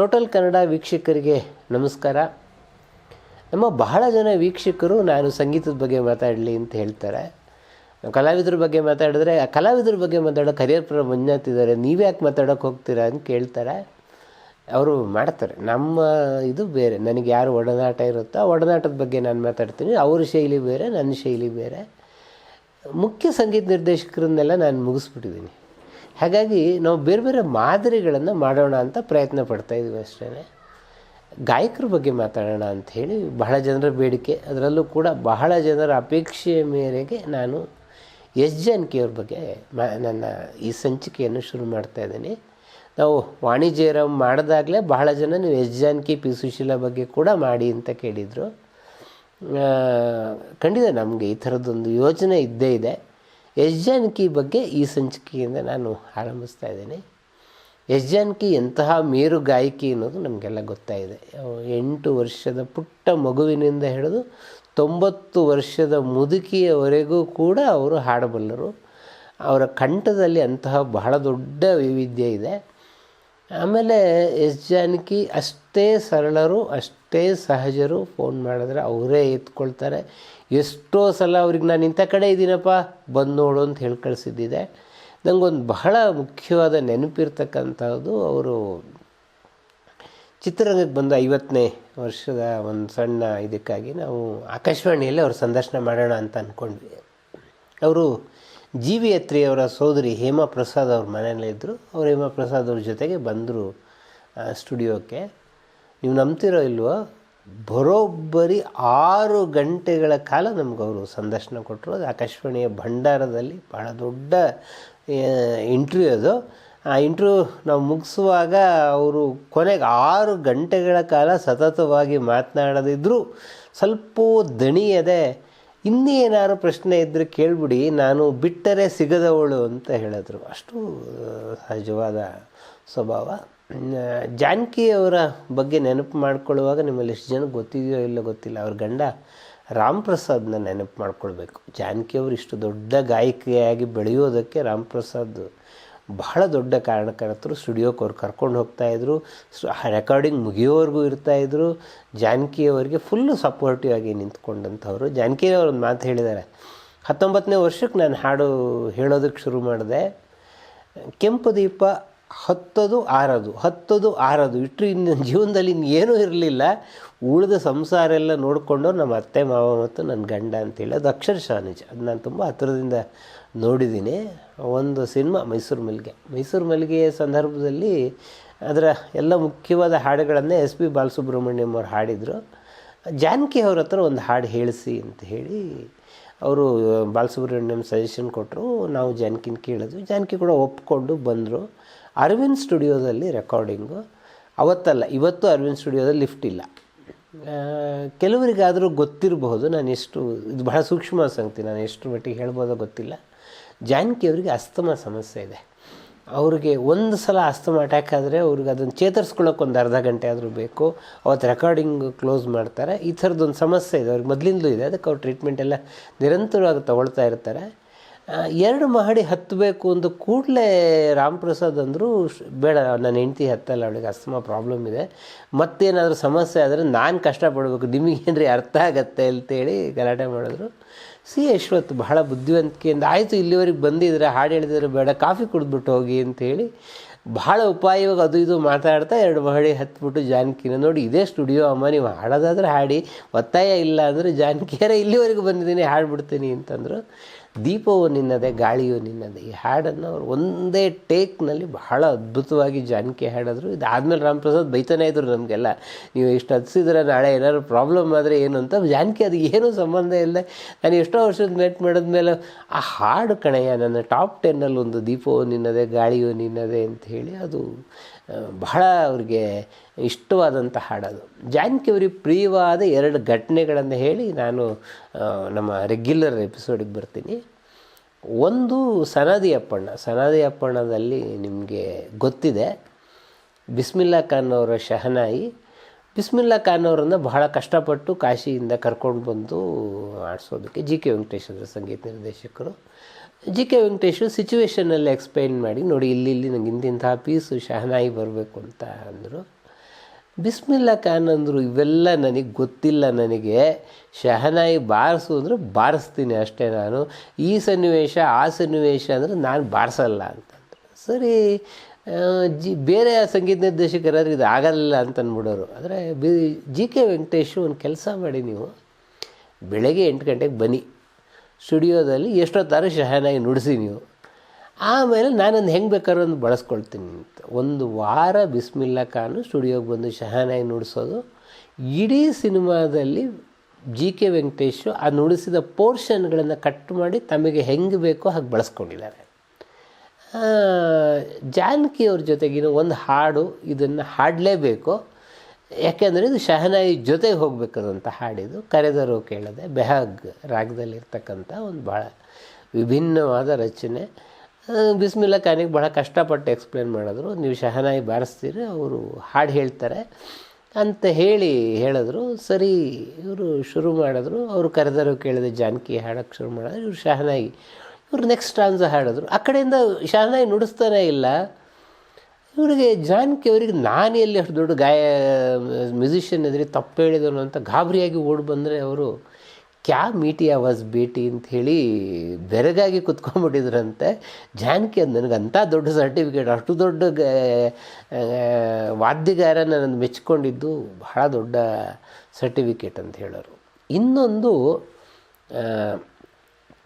Total Kannada ವೀಕ್ಷಕರಿಗೆ ನಮಸ್ಕಾರ. ನಮ್ಮ ಬಹಳ ಜನ ವೀಕ್ಷಕರು ನಾನು ಸಂಗೀತದ ಬಗ್ಗೆ ಮಾತಾಡಲಿ ಅಂತ ಹೇಳ್ತಾರೆ. ಕಲಾವಿದರ ಬಗ್ಗೆ ಮಾತಾಡಿದ್ರೆ, ಆ ಕಲಾವಿದ್ರ ಬಗ್ಗೆ ಮಾತಾಡೋ ಕರಿಯರ್ ಪ್ರ ಮಂಜಾತಿದ್ದಾರೆ ನೀವು ಯಾಕೆ ಮಾತಾಡೋಕೆ ಹೋಗ್ತೀರಾ ಅಂತ ಕೇಳ್ತಾರೆ. ಅವರು ಮಾಡ್ತಾರೆ. ನಮ್ಮ ಇದು ಬೇರೆ. ನನಗೆ ಯಾರು ಒಡನಾಟ ಇರುತ್ತೋ ಒಡನಾಟದ ಬಗ್ಗೆ ನಾನು ಮಾತಾಡ್ತೀನಿ. ಅವ್ರ ಶೈಲಿ ಬೇರೆ ನನ್ನ ಶೈಲಿ ಬೇರೆ. ಮುಖ್ಯ ಸಂಗೀತ ನಿರ್ದೇಶಕರನ್ನೆಲ್ಲ ನಾನು ಮುಗಿಸ್ಬಿಟ್ಟಿದ್ದೀನಿ. ಹಾಗಾಗಿ ನಾವು ಬೇರೆ ಬೇರೆ ಮಾದರಿಗಳನ್ನು ಮಾಡೋಣ ಅಂತ ಪ್ರಯತ್ನ ಪಡ್ತಾ ಇದ್ದೀವಿ ಅಷ್ಟೇ ಗಾಯಕರ ಬಗ್ಗೆ ಮಾತಾಡೋಣ ಅಂತ ಹೇಳಿ ಬಹಳ ಜನರ ಬೇಡಿಕೆ. ಅದರಲ್ಲೂ ಕೂಡ ಬಹಳ ಜನರ ಅಪೇಕ್ಷೆಯ ಮೇರೆಗೆ ನಾನು ಎಸ್ ಜಾನಕಿಯವ್ರ ಬಗ್ಗೆ ಮ, ನನ್ನ ಈ ಸಂಚಿಕೆಯನ್ನು ಶುರು ಮಾಡ್ತಾ ಇದ್ದೀನಿ. ನಾವು ವಾಣಿಜ್ಯರಾಮ್ ಮಾಡಿದಾಗಲೇ ಬಹಳ ಜನ ನೀವು ಎಸ್ ಜಾನಕಿ ಪಿ ಸುಶೀಲ ಬಗ್ಗೆ ಕೂಡ ಮಾಡಿ ಅಂತ ಕೇಳಿದರು. ಖಂಡಿತ ನಮಗೆ ಈ ಥರದ್ದೊಂದು ಯೋಜನೆ ಇದ್ದೇ ಇದೆ. ಎಸ್ ಜಾನಕಿ ಬಗ್ಗೆ ಈ ಸಂಚಿಕೆಯಿಂದ ನಾನು ಆರಂಭಿಸ್ತಾ ಇದ್ದೇನೆ. ಎಸ್ ಜಾನಕಿ ಎಂತಹ ಮೇರು ಗಾಯಕಿ ಅನ್ನೋದು ನಮಗೆಲ್ಲ ಗೊತ್ತಾಗಿದೆ. ಅವು ಎಂಟು ವರ್ಷದ ಪುಟ್ಟ ಮಗುವಿನಿಂದ ಹಿಡಿದು ತೊಂಬತ್ತು ವರ್ಷದ ಮುದುಕಿಯವರೆಗೂ ಕೂಡ ಅವರು ಹಾಡಬಲ್ಲರು. ಅವರ ಕಂಠದಲ್ಲಿ ಅಂತಹ ಬಹಳ ದೊಡ್ಡ ವೈವಿಧ್ಯ ಇದೆ. ಆಮೇಲೆ ಎಸ್ ಜಾನಕಿ ಅಷ್ಟೇ ಸರಳರು, ಅಷ್ಟೇ ಸಹಜರು ಫೋನ್ ಮಾಡಿದ್ರೆ ಅವರೇ ಎತ್ಕೊಳ್ತಾರೆ. ಎಷ್ಟೋ ಸಲ ಅವ್ರಿಗೆ ನಾನು ಇಂಥ ಕಡೆ ಇದ್ದೀನಪ್ಪ, ಬಂದು ನೋಡು ಅಂತ ಹೇಳಿ ಕಳಿಸಿದ್ದಿದೆ. ನನಗೊಂದು ಬಹಳ ಮುಖ್ಯವಾದ ನೆನಪಿರ್ತಕ್ಕಂಥದ್ದು ಅವರು ಚಿತ್ರರಂಗಕ್ಕೆ ಬಂದ ಐವತ್ತನೇ ವರ್ಷದ ಒಂದು ಸಣ್ಣ ಇದಕ್ಕಾಗಿ ನಾವು ಆಕಾಶವಾಣಿಯಲ್ಲಿ ಅವ್ರ ಸಂದರ್ಶನ ಮಾಡೋಣ ಅಂತ ಅಂದ್ಕೊಂಡ್ವಿ ಅವರು ಜಿ ವಿ ಅತ್ರಿ ಅವರ ಸೋದರಿ ಹೇಮಾ ಪ್ರಸಾದ್ ಅವ್ರ ಮನೆಯಲ್ಲಿದ್ದರು ಅವ್ರು ಹೇಮಾ ಪ್ರಸಾದ್ ಅವ್ರ ಜೊತೆಗೆ ಬಂದರು ಸ್ಟುಡಿಯೋಕ್ಕೆ. ನೀವು ನಂಬ್ತಿರೋ ಇಲ್ವೋ? ಬರೋಬ್ಬರಿ ಆರು ಗಂಟೆಗಳ ಕಾಲ ನಮ್ಗೆ ಅವರು ಸಂದರ್ಶನ ಕೊಟ್ಟರು ಅದು ಆಕಾಶವಾಣಿಯ ಭಂಡಾರದಲ್ಲಿ ಭಾಳ ದೊಡ್ಡ ಇಂಟ್ರ್ಯೂ ಅದು. ಆ ಇಂಟ್ರ್ಯೂ ನಾವು ಮುಗಿಸುವಾಗ ಅವರು ಕೊನೆಗೆ ಆರು ಗಂಟೆಗಳ ಕಾಲ ಸತತವಾಗಿ ಮಾತನಾಡದಿದ್ದರೂ ಸ್ವಲ್ಪ ದಣಿಯದೆ ಇನ್ನೇನಾದ್ರು ಪ್ರಶ್ನೆ ಇದ್ದರೆ ಕೇಳಿಬಿಡಿ. ನಾನು ಬಿಟ್ಟರೆ ಸಿಗದವಳು ಅಂತ ಹೇಳಿದ್ರು. ಅಷ್ಟು ಸಹಜವಾದ ಸ್ವಭಾವ. ಜಾನಕಿಯವರ ಬಗ್ಗೆ ನೆನಪು ಮಾಡ್ಕೊಳ್ಳುವಾಗ ನಿಮ್ಮಲ್ಲಿ ಎಷ್ಟು ಜನ ಗೊತ್ತಿದೆಯೋ ಇಲ್ಲೋ ಗೊತ್ತಿಲ್ಲ, ಅವ್ರ ಗಂಡ ರಾಮ್ ಪ್ರಸಾದ್ನ ನೆನಪು ಮಾಡ್ಕೊಳ್ಬೇಕು. ಜಾನಕಿ ಅವರು ಇಷ್ಟು ದೊಡ್ಡ ಗಾಯಕಿಯಾಗಿ ಬೆಳೆಯೋದಕ್ಕೆ ರಾಮ್ ಪ್ರಸಾದ್ ಬಹಳ ದೊಡ್ಡ ಕಾರಣಕರ್ತರು ಸ್ಟುಡಿಯೋಕ್ಕೆ ಅವ್ರು ಕರ್ಕೊಂಡು ಹೋಗ್ತಾಯಿದ್ರು ರೆಕಾರ್ಡಿಂಗ್ ಮುಗಿಯೋವರೆಗೂ ಇರ್ತಾಯಿದ್ರು ಜಾನಕಿಯವರಿಗೆ ಫುಲ್ಲು ಸಪೋರ್ಟಿವ್ ಆಗಿ ನಿಂತ್ಕೊಂಡಂಥವ್ರು. ಜಾನಕಿ ಅವ್ರು ಒಂದು ಮಾತು ಹೇಳಿದ್ದಾರೆ ಹತ್ತೊಂಬತ್ತನೇ ವರ್ಷಕ್ಕೆ ನಾನು ಹಾಡು ಹೇಳೋದಕ್ಕೆ ಶುರು ಮಾಡಿದೆ. ಕೆಂಪು ದೀಪ ಹತ್ತೋದು ಆರದು ಹತ್ತೋದು ಆರದು. ಇಟ್ಟರು ಇನ್ನು ಜೀವನದಲ್ಲಿ ಇನ್ನೇನೂ ಇರಲಿಲ್ಲ. ಉಳಿದ ಸಂಸಾರ ಎಲ್ಲ ನೋಡಿಕೊಂಡು ನಮ್ಮ ಅತ್ತೆ ಮಾವ ಮತ್ತು ನನ್ನ ಗಂಡ ಅಂತೇಳಿ, ಅದು ಅಕ್ಷರಶಃ ನಿಜ. ಅದು ನಾನು ತುಂಬ ಹತ್ತಿರದಿಂದ ನೋಡಿದ್ದೀನಿ ಒಂದು ಸಿನಿಮಾ ಮೈಸೂರು ಮಲ್ಲಿಗೆ ಮೈಸೂರು ಮಲ್ಲಿಗೆಯ ಸಂದರ್ಭದಲ್ಲಿ ಅದರ ಎಲ್ಲ ಮುಖ್ಯವಾದ ಹಾಡುಗಳನ್ನೇ ಎಸ್ ಪಿ ಬಾಲಸುಬ್ರಹ್ಮಣ್ಯಂ ಅವರು ಹಾಡಿದರು. ಜಾನಕಿ ಅವ್ರ ಹತ್ರ ಒಂದು ಹಾಡು ಹೇಳಿಸಿ ಅಂತ ಹೇಳಿ ಅವರು ಬಾಲಸುಬ್ರಹ್ಮಣ್ಯಂ ಸಜೆಷನ್ ಕೊಟ್ಟರು ನಾವು ಜಾನಕಿನ ಕೇಳಿದ್ವಿ. ಜಾನಕಿ ಕೂಡ ಒಪ್ಕೊಂಡು ಬಂದರು. ಅರವಿಂದ್ ಸ್ಟುಡಿಯೋದಲ್ಲಿ ರೆಕಾರ್ಡಿಂಗು ಅವತ್ತಲ್ಲ, ಇವತ್ತು ಅರವಿಂದ್ ಸ್ಟುಡಿಯೋದಲ್ಲಿ ಲಿಫ್ಟ್ ಇಲ್ಲ. ಕೆಲವರಿಗಾದರೂ ಗೊತ್ತಿರಬಹುದು ನಾನು ಎಷ್ಟು ಇದು ಬಹಳ ಸೂಕ್ಷ್ಮ ಸಂಗತಿ, ನಾನು ಎಷ್ಟು ಮಟ್ಟಿಗೆ ಹೇಳ್ಬೋದೋ ಗೊತ್ತಿಲ್ಲ. ಜಾನಕಿ ಅವರಿಗೆ ಅಸ್ತಮ ಸಮಸ್ಯೆ ಇದೆ. ಅವ್ರಿಗೆ ಒಂದು ಸಲ ಅಸ್ತಮ ಅಟ್ಯಾಕ್ ಆದರೆ ಅವ್ರಿಗೆ ಅದನ್ನು ಚೇತರಿಸ್ಕೊಳ್ಳೋಕೆ ಒಂದು ಅರ್ಧ ಗಂಟೆ ಆದರೂ ಬೇಕು. ಅವತ್ತು ರೆಕಾರ್ಡಿಂಗ್ ಕ್ಲೋಸ್ ಮಾಡ್ತಾರೆ. ಈ ಥರದ್ದೊಂದು ಸಮಸ್ಯೆ ಇದೆ. ಅವ್ರಿಗೆ ಮೊದಲಿಂದಲೂ ಇದೆ. ಅದಕ್ಕೆ ಅವ್ರು ಟ್ರೀಟ್ಮೆಂಟ್ ಎಲ್ಲ ನಿರಂತರವಾಗಿ ತಗೊಳ್ತಾ ಇರ್ತಾರೆ. ಎರಡು ಮಹಡಿ ಹತ್ತಬೇಕು ಅಂತ ಕೂಡಲೇ ರಾಮ್ ಪ್ರಸಾದ್ ಅಂದರು ಬೇಡ, ನನ್ನ ಹೆಂಡ್ತಿ ಹತ್ತಲ್ಲ, ಅವಳಿಗೆ ಅಸ್ತಮ ಪ್ರಾಬ್ಲಮ್ ಇದೆ. ಮತ್ತೇನಾದರೂ ಸಮಸ್ಯೆ ಆದರೆ ನಾನು ಕಷ್ಟಪಡಬೇಕು ನಿಮಗೇನ್ರಿ ಅರ್ಥ ಆಗತ್ತೆ ಅಂತೇಳಿ ಗಲಾಟೆ ಮಾಡಿದ್ರು. ಸಿ ಯಶ್ವತ್ ಬಹಳ ಬುದ್ಧಿವಂತಿಕೆಯಿಂದ, ಆಯಿತು, ಇಲ್ಲಿವರೆಗೆ ಬಂದಿದ್ರೆ, ಹಾಡು ಹೇಳಿದ್ರೆ ಬೇಡ, ಕಾಫಿ ಕುಡಿದ್ಬಿಟ್ಟು ಹೋಗಿ ಅಂತೇಳಿ ಭಾಳ ಉಪಾಯವಾಗಿ ಅದು ಇದು ಮಾತಾಡ್ತಾ ಎರಡು ಮಹಡಿ ಹತ್ಬಿಟ್ಟು ಜಾನಕಿನ ನೋಡಿ, ಇದೇ ಸ್ಟುಡಿಯೋ ಅಮ್ಮ, ನೀವು ಹಾಡೋದಾದ್ರೆ ಹಾಡಿ, ಒತ್ತಾಯ ಇಲ್ಲ ಅಂದರೆ ಜಾನಕಿಯರ ಇಲ್ಲಿವರೆಗೂ ಬಂದಿದ್ದೀನಿ, ಹಾಡ್ಬಿಡ್ತೀನಿ ಅಂತಂದರು. ದೀಪವು ನಿನ್ನದೆ, ಗಾಳಿಯು ನಿನ್ನದೆ. ಈ ಹಾಡನ್ನು ಅವರು ಒಂದೇ ಟೇಕ್ನಲ್ಲಿ ಬಹಳ ಅದ್ಭುತವಾಗಿ ಜಾನಕಿ ಹಾಡಿದ್ರು. ಇದಾದಮೇಲೆ ರಾಮ್ ಪ್ರಸಾದ್ ಬೈತಾನೆ ಇದ್ರು ನಮಗೆಲ್ಲ. ನೀವು ಇಷ್ಟು ಹತ್ಸಿದ್ರೆ ನಾಳೆ ಏನಾದ್ರು ಪ್ರಾಬ್ಲಮ್ ಆದರೆ ಏನು ಅಂತ. ಜಾನಕಿ ಅದು ಏನೂ ಸಂಬಂಧ ಇಲ್ಲ. ನಾನು ಎಷ್ಟೋ ವರ್ಷದ ಮೆಟ್ ಮಾಡಿದ್ಮೇಲೆ, ಆ ಹಾಡು ಕಣಯ್ಯ, ನನ್ನ ಟಾಪ್ ಟೆನ್ನಲ್ಲಿ ಒಂದು ದೀಪವು ನಿನ್ನದೆ, ಗಾಳಿಯು ನಿನ್ನದೆ ಅಂತ ಹೇಳಿ ಅದು ಬಹಳ ಅವರಿಗೆ ಇಷ್ಟವಾದಂಥ ಹಾಡದು. ಜಾನಕಿ ಅವರಿಗೆ ಪ್ರಿಯವಾದ ಎರಡು ಘಟನೆಗಳನ್ನು ಹೇಳಿ ನಾನು ನಮ್ಮ ರೆಗ್ಯುಲರ್ ಎಪಿಸೋಡಿಗೆ ಬರ್ತೀನಿ. ಒಂದು ಸನಾದಿ ಅಪ್ಪಣ್ಣ ಸನಾದಿ ಅಪ್ಪಣ್ಣದಲ್ಲಿ ನಿಮಗೆ ಗೊತ್ತಿದೆ, ಬಿಸ್ಮಿಲ್ಲಾ ಖಾನ್ ಅವರ ಶಹನಾಯಿ. ಬಿಸ್ಮಿಲ್ಲಾ ಖಾನ್ ಅವರನ್ನು ಬಹಳ ಕಷ್ಟಪಟ್ಟು ಕಾಶಿಯಿಂದ ಕರ್ಕೊಂಡು ಬಂದು ಆಡಿಸೋದಕ್ಕೆ ಜಿ ಕೆ ವೆಂಕಟೇಶ್ವರ ಸಂಗೀತ ನಿರ್ದೇಶಕರು. ಜಿ ಕೆ ವೆಂಕಟೇಶು ಸಿಚುವೇಶನಲ್ಲಿ ಎಕ್ಸ್ಪ್ಲೈನ್ ಮಾಡಿ, ನೋಡಿ ಇಲ್ಲಿ ಇಲ್ಲಿ ನಂಗೆ ಇಂತಿಂತಹ ಪೀಸು ಶಹನಾಯಿ ಬರಬೇಕು ಅಂತ ಅಂದರು. ಬಿಸ್ಮಿಲ್ಲಾ ಖಾನ್ ಅಂದರು, ಇವೆಲ್ಲ ನನಗೆ ಗೊತ್ತಿಲ್ಲ ನನಗೆ. ಶಹನಾಯಿ ಬಾರಿಸು ಅಂದರೆ ಬಾರಿಸ್ತೀನಿ ಅಷ್ಟೇ ನಾನು. ಈ ಸನ್ನಿವೇಶ, ಆ ಸನ್ನಿವೇಶ ಅಂದರೆ ನಾನು ಬಾರಿಸಲ್ಲ ಅಂತಂದರು. ಸರಿ ಜಿ, ಬೇರೆ ಸಂಗೀತ ನಿರ್ದೇಶಕರಾದ್ರೆ ಇದು ಆಗಲ್ಲ ಅಂತ ಅಂದ್ಬಿಡೋರು ಆದರೆ ಬಿ ಜಿ ಕೆ ವೆಂಕಟೇಶು ಒಂದು ಕೆಲಸ ಮಾಡಿ ನೀವು ಬೆಳಗ್ಗೆ ಎಂಟು ಗಂಟೆಗೆ ಬನ್ನಿ. ಸ್ಟುಡಿಯೋದಲ್ಲಿ ಎಷ್ಟೊತ್ತಾರು ಶಹನಾಯಿ ನುಡಿಸಿ ನೀವು. ಆಮೇಲೆ ನಾನೊಂದು ಹೆಂಗೆ ಬೇಕಾದ್ರೂ ಒಂದು ಬಳಸ್ಕೊಳ್ತೀನಿ. ಅಂತ ಒಂದು ವಾರ ಬಿಸ್ಮಿಲ್ಲ ಖಾನು ಸ್ಟುಡಿಯೋಗೆ ಬಂದು ಶಹನಾಯಿ ನುಡಿಸೋದು. ಇಡೀ ಸಿನಿಮಾದಲ್ಲಿ ಜಿ ಕೆ ವೆಂಕಟೇಶು ಆ ನುಡಿಸಿದ ಪೋರ್ಷನ್ಗಳನ್ನು ಕಟ್ ಮಾಡಿ ತಮಗೆ ಹೆಂಗೆ ಬೇಕೋ ಹಾಗೆ ಬಳಸ್ಕೊಂಡಿದ್ದಾರೆ. ಆ, ಜಾನಕಿ ಅವ್ರ ಜೊತೆಗಿನ ಒಂದು ಹಾಡು ಇದನ್ನು ಹಾಡಲೇಬೇಕು. ಯಾಕೆಂದರೆ ಇದು ಶಹನಾಯಿ ಜೊತೆಗೆ ಹೋಗಬೇಕಾದಂಥ ಹಾಡಿದು ಕರೆದರು ಕೇಳದೆ ಬೆಹಾಗ್ ರಾಗದಲ್ಲಿರ್ತಕ್ಕಂಥ ಒಂದು ಭಾಳ ವಿಭಿನ್ನವಾದ ರಚನೆ. ಬಿಸ್ಮಿಲ್ಲ ಖಾನಿಗೆ ಭಾಳ ಕಷ್ಟಪಟ್ಟು ಎಕ್ಸ್ಪ್ಲೇನ್ ಮಾಡಿದ್ರು. ನೀವು ಶಹನಾಯಿ ಬಾರಿಸ್ತೀರಿ, ಅವರು ಹಾಡು ಹೇಳ್ತಾರೆ ಅಂತ ಹೇಳಿ ಹೇಳಿದ್ರು. ಸರಿ, ಇವರು ಶುರು ಮಾಡಿದ್ರು. ಅವರು ಕರೆದರು ಕೇಳಿದೆ ಜಾನಕಿ ಹಾಡೋಕ್ಕೆ ಶುರು ಮಾಡಿದ್ರು. ಇವರು ಶಹನಾಯಿ, ಇವರು ನೆಕ್ಸ್ಟ್ ಸ್ಟಾನ್ಸ ಹಾಡಿದ್ರು. ಆ ಕಡೆಯಿಂದ ಶಹನಾಯಿ ನುಡಿಸ್ತಾನೇ ಇಲ್ಲ. ಇವರಿಗೆ ಜಾನಕಿ ಅವರಿಗೆ ನಾನು ಎಲ್ಲಿ ಅಷ್ಟು ದೊಡ್ಡ ಗಾಯ ಮ್ಯೂಸಿಷಿಯನ್ ಎದುರಿ ತಪ್ಪು ಹೇಳಿದನು ಅಂತ ಗಾಬರಿಯಾಗಿ ಓಡಿ ಬಂದರೆ ಅವರು ಕ್ಯಾ ಮೀಟಿ ವಾಸ್ ಭೇಟಿ ಅಂತ ಹೇಳಿ ಬೆರಗಾಗಿ ಕುತ್ಕೊಂಡ್ಬಿಟ್ಟಿದ್ರಂತೆ. ಜಾನಕಿ ಅದು ನನಗೆ ಅಂಥ ದೊಡ್ಡ ಸರ್ಟಿಫಿಕೇಟ್ ಅಷ್ಟು ದೊಡ್ಡ ಆ, ವಾದ್ಯಗಾರ ನನ್ನನ್ನು ಮೆಚ್ಕೊಂಡಿದ್ದು ಬಹಳ ದೊಡ್ಡ ಸರ್ಟಿಫಿಕೇಟ್ ಅಂತ ಹೇಳೋರು. ಇನ್ನೊಂದು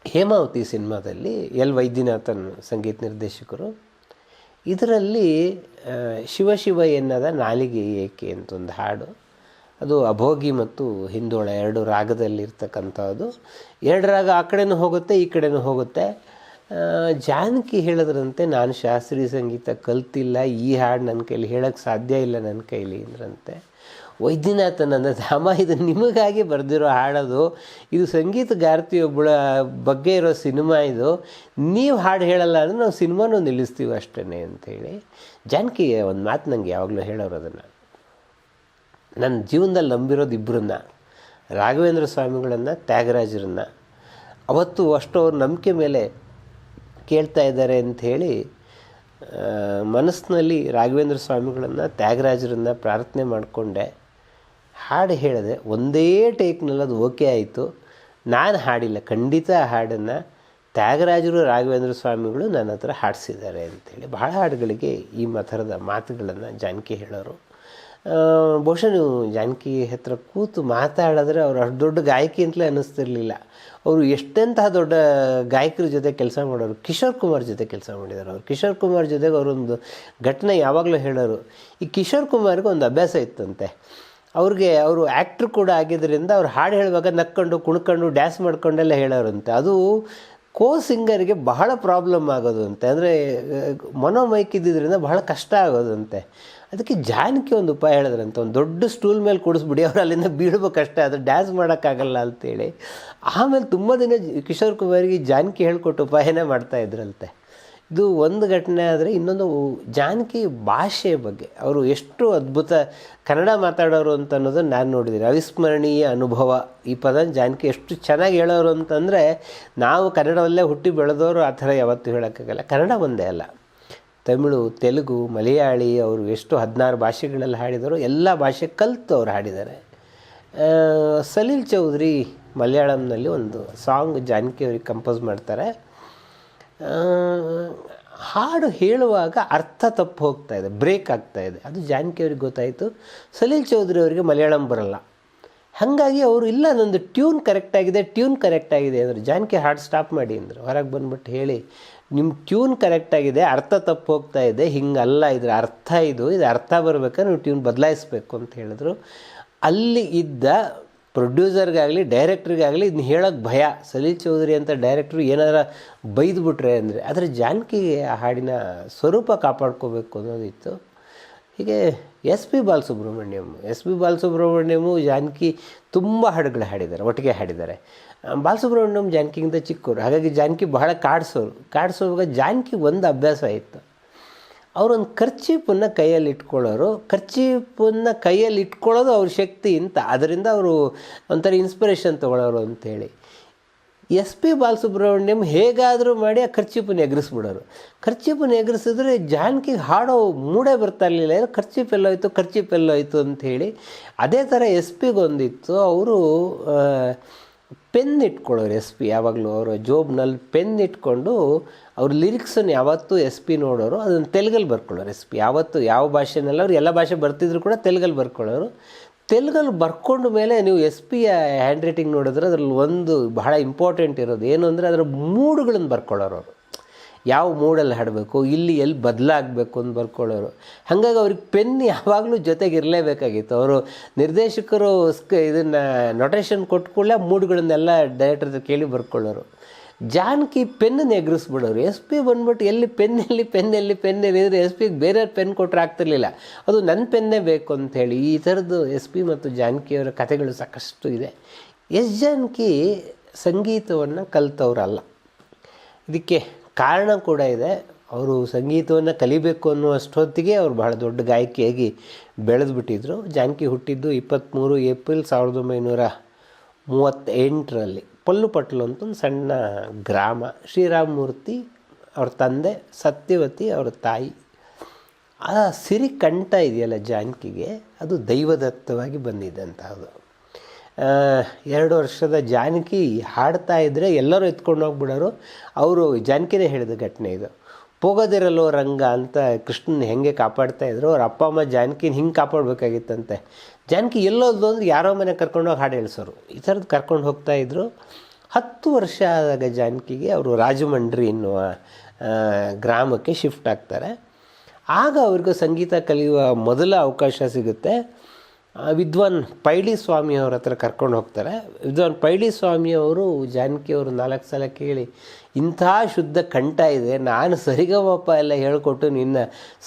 ಹೇಮಾವತಿ ಸಿನಿಮಾದಲ್ಲಿ ಎಲ್ ವೈದ್ಯನಾಥನ್ ಸಂಗೀತ ನಿರ್ದೇಶಕರು ಇದರಲ್ಲಿ ಶಿವ ಶಿವ ಎನ್ನದ ನಾಲಿಗೆ ಏಕೆ ಅಂತ ಒಂದು ಹಾಡು. ಅದು ಅಭೋಗಿ ಮತ್ತು ಹಿಂದೋಳ ಎರಡು ರಾಗದಲ್ಲಿರ್ತಕ್ಕಂಥದ್ದು. ಎರಡು ರಾಗ ಆ ಕಡೆನೂ ಹೋಗುತ್ತೆ, ಈ ಕಡೆನೂ ಹೋಗುತ್ತೆ. ಜಾನಕಿ ಹೇಳಿದ್ರಂತೆ, ನಾನು ಶಾಸ್ತ್ರೀಯ ಸಂಗೀತ ಕಲ್ತಿಲ್ಲ, ಈ ಹಾಡು ನನ್ನ ಕೈಲಿ ಹೇಳೋಕ್ಕೆ ಸಾಧ್ಯ ಇಲ್ಲ ನನ್ನ ಕೈಲಿ ಅಂದ್ರಂತೆ. ವೈದ್ಯನಾಥನ್ ಅಂದರೆ ಧಾಮ ಇದು ನಿಮಗಾಗಿ ಬರೆದಿರೋ ಹಾಡೋದು. ಇದು ಸಂಗೀತಗಾರ್ತಿಯೊಬ್ಬಳ ಬಗ್ಗೆ ಇರೋ ಸಿನಿಮಾ ಇದು. ನೀವು ಹಾಡು ಹೇಳಲ್ಲ ಅಂದರೆ ನಾವು ಸಿನಿಮಾನೂ ನಿಲ್ಲಿಸ್ತೀವಿ ಅಷ್ಟೇ ಅಂಥೇಳಿ. ಜಾನಕಿ ಒಂದು ಮಾತು ನನಗೆ ಯಾವಾಗಲೂ ಹೇಳೋರು ಅದನ್ನು. ನನ್ನ ಜೀವನದಲ್ಲಿ ನಂಬಿರೋದು ಇಬ್ಬರನ್ನ ರಾಘವೇಂದ್ರ ಸ್ವಾಮಿಗಳನ್ನು, ತ್ಯಾಗರಾಜರನ್ನು. ಅವತ್ತು ಅಷ್ಟು ಅವ್ರ ನಂಬಿಕೆ ಮೇಲೆ ಕೇಳ್ತಾ ಇದ್ದಾರೆ ಅಂಥೇಳಿ ಮನಸ್ಸಿನಲ್ಲಿ ರಾಘವೇಂದ್ರ ಸ್ವಾಮಿಗಳನ್ನು, ತ್ಯಾಗರಾಜರನ್ನು ಪ್ರಾರ್ಥನೆ ಮಾಡಿಕೊಂಡೆ. ಹಾಡು ಹೇಳಿದೆ, ಒಂದೇ ಟೇಕ್ನಲ್ಲಿ ಅದು ಓಕೆ ಆಯಿತು. ನಾನು ಹಾಡಿಲ್ಲ, ಖಂಡಿತ ಆ ಹಾಡನ್ನು ತ್ಯಾಗರಾಜರು, ರಾಘವೇಂದ್ರ ಸ್ವಾಮಿಗಳು ನನ್ನ ಹತ್ರ ಹಾಡಿಸಿದ್ದಾರೆ ಅಂಥೇಳಿ ಬಹಳ ಹಾಡುಗಳಿಗೆ ಈ ಥರದ ಮಾತುಗಳನ್ನು ಜಾನಕಿ ಹೇಳೋರು. ಬಹುಶಃ ನೀವು ಜಾನಕಿ ಹತ್ರ ಕೂತು ಮಾತಾಡಿದ್ರೆ ಅವ್ರು ಅಷ್ಟು ದೊಡ್ಡ ಗಾಯಕಿ ಅಂತಲೇ ಅನ್ನಿಸ್ತಿರ್ಲಿಲ್ಲ. ಅವರು ಎಷ್ಟೆಂತಹ ದೊಡ್ಡ ಗಾಯಕರ ಜೊತೆ ಕೆಲಸ ಮಾಡೋರು, ಕಿಶೋರ್ ಕುಮಾರ್ ಜೊತೆ ಕೆಲಸ ಮಾಡಿದ್ದಾರೆ ಅವರು. ಕಿಶೋರ್ ಕುಮಾರ್ ಜೊತೆಗೆ ಅವರೊಂದು ಘಟನೆ ಯಾವಾಗಲೂ ಹೇಳೋರು. ಈ ಕಿಶೋರ್ ಕುಮಾರ್ಗೆ ಒಂದು ಅಭ್ಯಾಸ ಇತ್ತಂತೆ. ಅವ್ರಿಗೆ ಅವರು ಆ್ಯಕ್ಟ್ರ್ ಕೂಡ ಆಗಿದ್ದರಿಂದ ಅವ್ರು ಹಾಡು ಹೇಳುವಾಗ ನಕ್ಕೊಂಡು, ಕುಣ್ಕೊಂಡು ಡ್ಯಾನ್ಸ್ ಮಾಡ್ಕೊಂಡೆಲ್ಲ ಹೇಳೋರಂತೆ. ಅದು ಕೋ ಸಿಂಗರ್ಗೆ ಬಹಳ ಪ್ರಾಬ್ಲಮ್ ಆಗೋದು ಅಂತೆ ಅಂದರೆ ಮನೋಮೈಕ್ ಇದ್ದಿದ್ದರಿಂದ ಬಹಳ ಕಷ್ಟ ಆಗೋದಂತೆ. ಅದಕ್ಕೆ ಜಾನಕಿ ಒಂದು ಉಪಾಯ ಹೇಳಿದ್ರಂತೆ. ಒಂದು ದೊಡ್ಡ ಸ್ಟೂಲ್ ಮೇಲೆ ಕೂಡಿಸ್ಬಿಡಿ, ಅವ್ರು ಅಲ್ಲಿಂದ ಬೀಳ್ಬೇಕಷ್ಟೇ ಅದು ಡ್ಯಾನ್ಸ್ ಮಾಡೋಕ್ಕಾಗಲ್ಲ ಅಂತೇಳಿ. ಆಮೇಲೆ ತುಂಬ ದಿನ ಕಿಶೋರ್ ಕುಮಾರಿಗೆ ಜಾನಕಿ ಹೇಳ್ಕೊಟ್ಟು ಉಪಾಯನೇ ಮಾಡ್ತಾ ಇದ್ರಂತೆ. ಇದು ಒಂದು ಘಟನೆ ಆದರೆ ಇನ್ನೊಂದು ಜಾನಕಿ ಭಾಷೆ ಬಗ್ಗೆ. ಅವರು ಎಷ್ಟು ಅದ್ಭುತ ಕನ್ನಡ ಮಾತಾಡೋರು ಅಂತ ಅನ್ನೋದನ್ನು ನಾನು ನೋಡಿದ್ದೀನಿ. ಅವಿಸ್ಮರಣೀಯ ಅನುಭವ ಈ ಪದ ಜಾನಕಿ ಎಷ್ಟು ಚೆನ್ನಾಗಿ ಹೇಳೋರು ಅಂತಂದರೆ ನಾವು ಕನ್ನಡವಲ್ಲೇ ಹುಟ್ಟಿ ಬೆಳೆದವರು ಆ ಥರ ಯಾವತ್ತೂ ಹೇಳೋಕ್ಕಾಗಲ್ಲ. ಕನ್ನಡ ಒಂದೇ ಅಲ್ಲ. ತಮಿಳು, ತೆಲುಗು, ಮಲಯಾಳಿ ಅವರು ಎಷ್ಟು ಹದಿನಾರು ಭಾಷೆಗಳಲ್ಲಿ ಹಾಡಿದರು ಎಲ್ಲ ಭಾಷೆ ಕಲಿತು ಅವ್ರು ಹಾಡಿದ್ದಾರೆ. ಸಲೀಲ್ ಚೌಧರಿ ಮಲಯಾಳಂನಲ್ಲಿ ಒಂದು ಸಾಂಗ್ ಜಾನಕಿ ಅವ್ರಿಗೆ ಕಂಪೋಸ್ ಮಾಡ್ತಾರೆ. ಹಾಡು ಹೇಳುವಾಗ ಅರ್ಥ ತಪ್ಪು ಹೋಗ್ತಾ ಇದೆ, ಬ್ರೇಕ್ ಆಗ್ತಾ ಇದೆ. ಅದು ಜಾನಕಿ ಅವ್ರಿಗೆ ಗೊತ್ತಾಯಿತು. ಸಲೀಲ್ ಚೌಧರಿ ಅವರಿಗೆ ಮಲಯಾಳಂ ಬರಲ್ಲ. ಹಾಗಾಗಿ ಅವರು ಇಲ್ಲ, ನಂದು ಟ್ಯೂನ್ ಕರೆಕ್ಟ್ ಆಗಿದೆ, ಟ್ಯೂನ್ ಕರೆಕ್ಟ್ ಆಗಿದೆ ಅಂದರು. ಜಾನಕಿ ಹಾಡು ಸ್ಟಾಪ್ ಮಾಡಿ ಅಂದರು. ಹೊರಗೆ ಬಂದ್ಬಿಟ್ಟು ಹೇಳಿ ನಿಮ್ಮ ಟ್ಯೂನ್ ಕರೆಕ್ಟ್ ಆಗಿದೆ, ಅರ್ಥ ತಪ್ಪು ಹೋಗ್ತಾ ಇದೆ, ಹಿಂಗಲ್ಲ, ಇದ್ರ ಅರ್ಥ ಇದು ಇದು ಅರ್ಥ ಬರಬೇಕಾದ್ರೆ ನೀವು ಟ್ಯೂನ್ ಬದಲಾಯಿಸ್ಬೇಕು ಅಂತ ಹೇಳಿದ್ರು. ಅಲ್ಲಿ ಇದ್ದ ಪ್ರೊಡ್ಯೂಸರ್ಗಾಗಲಿ, ಡೈರೆಕ್ಟ್ರಿಗಾಗಲಿ ಇದನ್ನ ಹೇಳೋಕ್ಕೆ ಭಯ. ಸಲೀಲ್ ಚೌಧರಿ ಅಂತ ಡೈರೆಕ್ಟ್ರು ಏನಾರ ಬೈದ್ಬಿಟ್ರೆ ಅಂದರೆ ಆದರೆ ಜಾನಕಿಗೆ ಆ ಹಾಡಿನ ಸ್ವರೂಪ ಕಾಪಾಡ್ಕೋಬೇಕು ಅನ್ನೋದಿತ್ತು. ಹೀಗೆ S P Balasubrahmanyam, S P Balasubrahmanyam Janaki ತುಂಬ ಹಾಡುಗಳು ಹಾಡಿದ್ದಾರೆ, ಒಟ್ಟಿಗೆ ಹಾಡಿದ್ದಾರೆ. ಬಾಲಸುಬ್ರಹ್ಮಣ್ಯಂ ಜಾನಕಿಗಿಂತ ಚಿಕ್ಕವರು. ಹಾಗಾಗಿ ಜಾನಕಿ ಬಹಳ ಕಾಡಿಸೋರು. ಕಾಡಿಸೋವಾಗ ಜಾನಕಿ ಒಂದು ಅಭ್ಯಾಸ ಇತ್ತು. ಅವರೊಂದು ಖರ್ಚೀಪನ್ನು ಕೈಯಲ್ಲಿ ಇಟ್ಕೊಳ್ಳೋರು ಖರ್ಚೀಪನ್ನು ಕೈಯಲ್ಲಿ ಇಟ್ಕೊಳ್ಳೋದು ಅವ್ರ ಶಕ್ತಿ ಅಂತ. ಅದರಿಂದ ಅವರು ಒಂಥರ ಇನ್ಸ್ಪಿರೇಷನ್ ತೊಗೊಳೋರು ಅಂಥೇಳಿ ಎಸ್ ಪಿ ಬಾಲಸುಬ್ರಹ್ಮಣ್ಯಂ ಹೇಗಾದರೂ ಮಾಡಿ ಆ ಖರ್ಚೀಪನ್ನು ಎಗರಿಸ್ಬಿಡೋರು. ಖರ್ಚೀಪನ್ನು ಎಗರಿಸಿದ್ರೆ ಜಾನಕಿಗೆ ಹಾಡೋ ಮೂಡೇ ಬರ್ತಾ ಇರಲಿಲ್ಲ. ಏನು ಖರ್ಚೀಪ್ ಎಲ್ಲೋಯ್ತು ಖರ್ಚೀಪ್ ಎಲ್ಲೋಯ್ತು ಅಂಥೇಳಿ ಅದೇ ಥರ ಎಸ್ ಪಿಗೊಂದಿತ್ತು. ಅವರು ಪೆನ್ ಇಟ್ಕೊಳ್ಳೋರು ಎಸ್ ಪಿ, ಯಾವಾಗಲೂ ಅವರು ಜೋಬ್ನಲ್ಲಿ ಪೆನ್ ಇಟ್ಕೊಂಡು ಅವ್ರ ಲಿರಿಕ್ಸನ್ನು ಯಾವತ್ತೂ ಎಸ್ ಪಿ ನೋಡೋರು, ಅದನ್ನು ತೆಲುಗಲ್ಲಿ ಬರ್ಕೊಳ್ಳೋರು ಎಸ್ ಪಿ. ಯಾವತ್ತು ಯಾವ ಭಾಷೆನೆಲ್ಲ ಅವ್ರು ಎಲ್ಲ ಭಾಷೆ ಬರ್ತಿದ್ರು ಕೂಡ ತೆಲುಗಲ್ಲಿ ಬರ್ಕೊಳ್ಳೋರು. ತೆಲುಗಲ್ಲಿ ಬರ್ಕೊಂಡ ಮೇಲೆ ನೀವು ಎಸ್ ಪಿಯ ಹ್ಯಾಂಡ್ ರೈಟಿಂಗ್ ನೋಡಿದ್ರೆ ಅದರಲ್ಲಿ ಒಂದು ಬಹಳ ಇಂಪಾರ್ಟೆಂಟ್ ಇರೋದು. ಏನು ಅಂದರೆ ಅದರ ಮೂಡುಗಳನ್ನು ಬರ್ಕೊಳ್ಳೋರು ಅವರು. ಯಾವ ಮೂಡಲ್ಲಿ ಹಾಡಬೇಕು, ಇಲ್ಲಿ ಎಲ್ಲಿ ಬದಲಾಗಬೇಕು ಅಂತ ಬರ್ಕೊಳ್ಳೋರು. ಹಾಗಾಗಿ ಅವ್ರಿಗೆ ಪೆನ್ ಯಾವಾಗಲೂ ಜೊತೆಗೆ ಇರಲೇಬೇಕಾಗಿತ್ತು. ಅವರು ನಿರ್ದೇಶಕರು ಸ್ಕ, ಇದನ್ನು ನೊಟೇಷನ್ ಕೊಟ್ಟ ಕೂಡಲೇ ಮೂಡ್ಗಳನ್ನೆಲ್ಲ ಡೈರೆಕ್ಟರ್ ಕೇಳಿ ಬರ್ಕೊಳ್ಳೋರು. ಜಾನಕಿ ಪೆನ್ನನ್ನು ಎಗರಿಸ್ಬಿಡೋರು. ಎಸ್ ಪಿ ಬಂದ್ಬಿಟ್ಟು ಎಲ್ಲಿ ಪೆನ್ ಎಲ್ಲಿ ಪೆನ್, ಎಲ್ಲಿ ಎಸ್ ಪಿಗೆ ಬೇರೆ ಪೆನ್ ಕೊಟ್ಟರೆ ಆಗ್ತಿರ್ಲಿಲ್ಲ. ಅದು ನನ್ನ ಪೆನ್ನೇ ಬೇಕು ಅಂಥೇಳಿ ಈ ಥರದ್ದು ಎಸ್ ಪಿ ಮತ್ತು ಜಾನಕಿಯವರ ಕಥೆಗಳು ಸಾಕಷ್ಟು ಇದೆ. ಎಸ್ ಜಾನಕಿ ಸಂಗೀತವನ್ನು ಕಲಿತವ್ರಲ್ಲ. ಇದಕ್ಕೆ ಕಾರಣ ಕೂಡ ಇದೆ. ಅವರು ಸಂಗೀತವನ್ನು ಕಲಿಬೇಕು ಅನ್ನುವಷ್ಟೊತ್ತಿಗೆ ಅವರು ಬಹಳ ದೊಡ್ಡ ಗಾಯಕಿಯಾಗಿ ಬೆಳೆದುಬಿಟ್ಟಿದ್ರು. ಜಾನಕಿ ಹುಟ್ಟಿದ್ದು ಇಪ್ಪತ್ತ್ಮೂರು ಏಪ್ರಿಲ್ ಸಾವಿರದ ಒಂಬೈನೂರ ಮೂವತ್ತೆಂಟರಲ್ಲಿ. ಪಲ್ಲುಪಟ್ಲು ಅಂತ ಒಂದು ಸಣ್ಣ ಗ್ರಾಮ. ಶ್ರೀರಾಮಮೂರ್ತಿ ಅವ್ರ ತಂದೆ ಸತ್ಯವತಿ ಅವ್ರ ತಾಯಿ. ಆ ಸಿರಿ ಕಂಠ ಇದೆಯಲ್ಲ ಜಾನಕಿಗೆ ಅದು ದೈವದತ್ತವಾಗಿ ಬಂದಿದ್ದಂಥದ್ದು ಆ, ಎರಡು ವರ್ಷದ ಜಾನಕಿ ಹಾಡ್ತಾ ಇದ್ದರೆ ಎಲ್ಲರೂ ಎತ್ಕೊಂಡು ಹೋಗ್ಬಿಡೋರು. ಅವರು ಜಾನಕಿನೇ ಹೇಳಿದ ಘಟನೆ ಇದು. ಹೋಗೋದಿರಲ್ಲೋ ರಂಗ ಅಂತ ಕೃಷ್ಣನ ಹೆಂಗೆ ಕಾಪಾಡ್ತಾ ಇದ್ರು, ಅವ್ರ ಅಪ್ಪ ಅಮ್ಮ ಜಾನಕಿನ ಹಿಂಗೆ ಕಾಪಾಡಬೇಕಾಗಿತ್ತಂತೆ. ಜಾನಕಿ ಎಲ್ಲೋದು ಅಂದ್ರೆ ಯಾರೋ ಮನೆ ಕರ್ಕೊಂಡೋಗಿ ಹಾಡು ಹೇಳಿಸೋರು. ಈ ಥರದ್ದು ಕರ್ಕೊಂಡು ಹೋಗ್ತಾ ಇದ್ರು. ಹತ್ತು ವರ್ಷ ಆದಾಗ ಜಾನಕಿಗೆ ಅವರು ರಾಜಮಂಡ್ರಿ ಎನ್ನುವ ಗ್ರಾಮಕ್ಕೆ ಶಿಫ್ಟ್ ಆಗ್ತಾರೆ. ಆಗ ಅವ್ರಿಗೂ ಸಂಗೀತ ಕಲಿಯುವ ಮೊದಲ ಅವಕಾಶ ಸಿಗುತ್ತೆ. ವಿದ್ವಾನ್ ಪೈಳಿ ಸ್ವಾಮಿ ಅವ್ರ ಹತ್ರ ಕರ್ಕೊಂಡು ಹೋಗ್ತಾರೆ. ವಿದ್ವಾನ್ ಪೈಳಿ ಸ್ವಾಮಿ ಅವರು ಜಾನಕಿ ಅವರು ನಾಲ್ಕು ಸಲ ಕೇಳಿ, ಇಂಥ ಶುದ್ಧ ಕಂಠ ಇದೆ, ನಾನು ಸರಿಗಮಪ್ಪ ಎಲ್ಲ ಹೇಳಿಕೊಟ್ಟು ನಿನ್ನ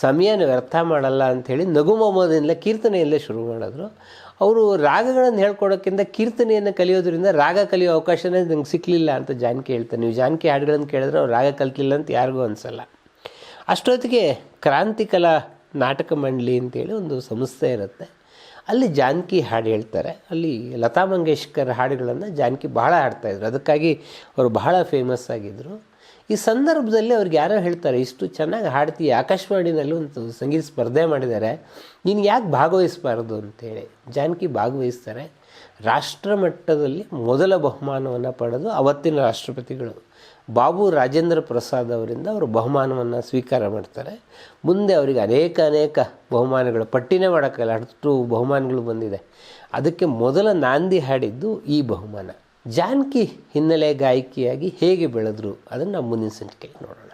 ಸಮಯನ ವ್ಯರ್ಥ ಮಾಡಲ್ಲ ಅಂಥೇಳಿ ನಗು ಮೊಮ್ಮದಿಂದ ಕೀರ್ತನೆಯಲ್ಲೇ ಶುರು ಮಾಡಿದ್ರು. ಅವರು ರಾಗಗಳನ್ನು ಹೇಳ್ಕೊಡೋಕ್ಕಿಂತ ಕೀರ್ತನೆಯನ್ನು ಕಲಿಯೋದ್ರಿಂದ ರಾಗ ಕಲಿಯೋ ಅವಕಾಶನೇ ನಂಗೆ ಸಿಕ್ಕಲಿಲ್ಲ ಅಂತ ಜಾನಕಿ ಹೇಳ್ತಾರೆ ನೀವು ಜಾನಕಿ ಹಾಡುಗಳನ್ನು ಕೇಳಿದ್ರೆ ಅವ್ರು ರಾಗ ಕಲ್ತಿಲ್ಲ ಅಂತ ಯಾರಿಗೂ ಅನಿಸಲ್ಲ. ಅಷ್ಟೊತ್ತಿಗೆ ಕ್ರಾಂತಿಕಲಾ ನಾಟಕ ಮಂಡಳಿ ಅಂತೇಳಿ ಒಂದು ಸಂಸ್ಥೆ ಇರುತ್ತೆ. ಅಲ್ಲಿ ಜಾನಕಿ ಹಾಡು ಹೇಳ್ತಾರೆ. ಅಲ್ಲಿ ಲತಾ ಮಂಗೇಶ್ಕರ್ ಹಾಡುಗಳನ್ನು ಜಾನಕಿ ಬಹಳ ಹಾಡ್ತಾಯಿದ್ರು ಅದಕ್ಕಾಗಿ ಅವರು ಬಹಳ ಫೇಮಸ್ ಆಗಿದ್ದರು ಈ ಸಂದರ್ಭದಲ್ಲಿ ಅವ್ರಿಗೆ ಯಾರೋ ಹೇಳ್ತಾರೆ, ಇಷ್ಟು ಚೆನ್ನಾಗಿ ಹಾಡ್ತೀಯ, ಆಕಾಶವಾಣಿನಲ್ಲಿ ಒಂದು ಸಂಗೀತ ಸ್ಪರ್ಧೆ ಮಾಡಿದ್ದಾರೆ. ನೀನು ಯಾಕೆ ಭಾಗವಹಿಸಬಾರ್ದು? ಅಂತೇಳಿ ಜಾನಕಿ ಭಾಗವಹಿಸ್ತಾರೆ. ರಾಷ್ಟ್ರ ಮಟ್ಟದಲ್ಲಿ ಮೊದಲ ಬಹುಮಾನವನ್ನು ಪಡೆದು ಅವತ್ತಿನ ರಾಷ್ಟ್ರಪತಿಗಳು. ಬಾಬು ರಾಜೇಂದ್ರ ಪ್ರಸಾದ್ ಅವರಿಂದ ಅವರು ಬಹುಮಾನವನ್ನು ಸ್ವೀಕಾರ ಮಾಡ್ತಾರೆ. ಮುಂದೆ ಅವರಿಗೆ ಅನೇಕ ಅನೇಕ ಬಹುಮಾನಗಳು, ಪಟ್ಟಿನೇ ಮಾಡೋಕ್ಕಲ್ಲ ಅಷ್ಟು ಬಹುಮಾನಗಳು ಬಂದಿದೆ. ಅದಕ್ಕೆ ಮೊದಲ ನಾಂದಿ ಹಾಡಿದ್ದು ಈ ಬಹುಮಾನ. ಜಾನಕಿ ಹಿನ್ನೆಲೆ ಗಾಯಕಿಯಾಗಿ ಹೇಗೆ ಬೆಳೆದ್ರು, ಅದನ್ನು ನಾವು ಮುಂದಿನ ಸಂಚಿಕೆಯಲ್ಲಿ ನೋಡೋಣ.